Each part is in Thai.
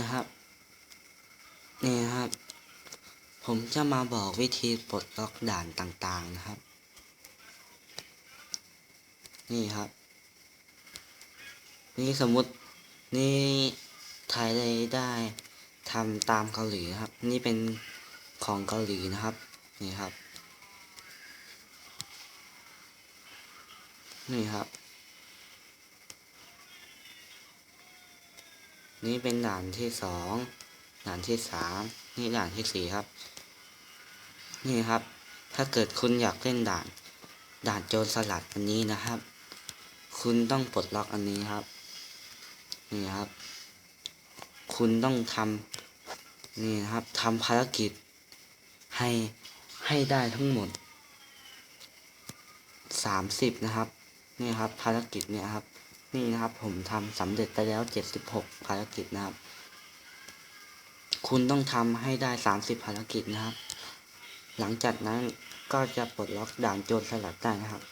นะครับ นี่นะครับ ผมจะมาบอกวิธีปลดล็อกด่านต่างๆนะครับ นี่ครับ นี่สมมุตินี่ไทยเลยได้ทำตามเกาหลีนะครับ นี่เป็นของเกาหลีนะครับ นี่ครับ นี่ครับ นี่เป็นด่านที่สองด่านที่สามนี่ด่านที่สี่ครับ นี่ครับ ถ้าเกิดคุณอยากเล่นด่าน ด่านโจรสลัดอันนี้นะครับ คุณต้องปลดล็อกอันนี้ครับ นี่ครับ คุณต้องทำนี่นะครับทำภารกิจให้ให้ได้ทั้งหมดสามสิบนะครับ นี่ครับภารกิจเนี่ยครับ นี่นะครับผมทำสำเร็จไปแล้วเจ็ดสิบหกภารกิจนะครับ คุณต้องทำให้ได้สามสิบภารกิจนะครับ หลังจากนั้นก็จะปลดล็อกด่านโจรสลัดได้นะครับ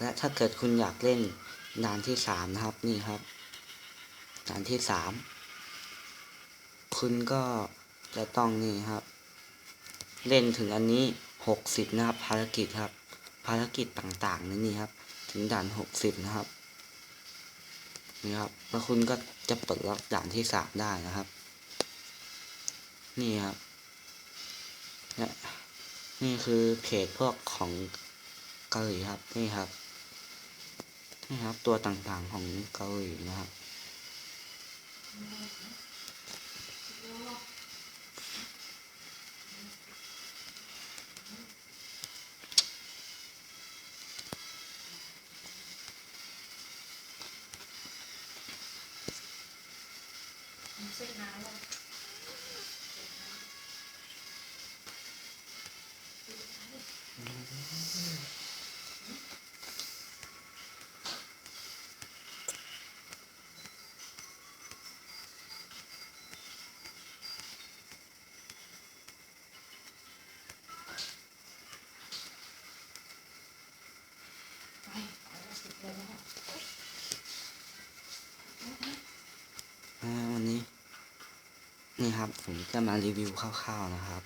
และถ้าเกิดคุณอยากเล่นด่านที่สามนะครับนี่ครับ ด่านที่สามคุณก็จะต้องนี่ครับ เล่นถึงอันนี้หกสิบนะครับ ภารกิจครับ ภารกิจต่างๆนี่นี่ครับ ถึงด่านหกสิบนะครับ นี่ครับ แล้วคุณก็จะปลดล็อกด่านที่สามได้นะครับ นี่ครับเนี่ยนี่คือเพจพวกของเกาหลีครับ นี่ครับ นี่ครับตัวต่างๆของเกาหลีนะครับ เส้นน้ำเลย อ่าวันนี้ นี่ครับผมจะมารีวิวคร่าวๆนะครับ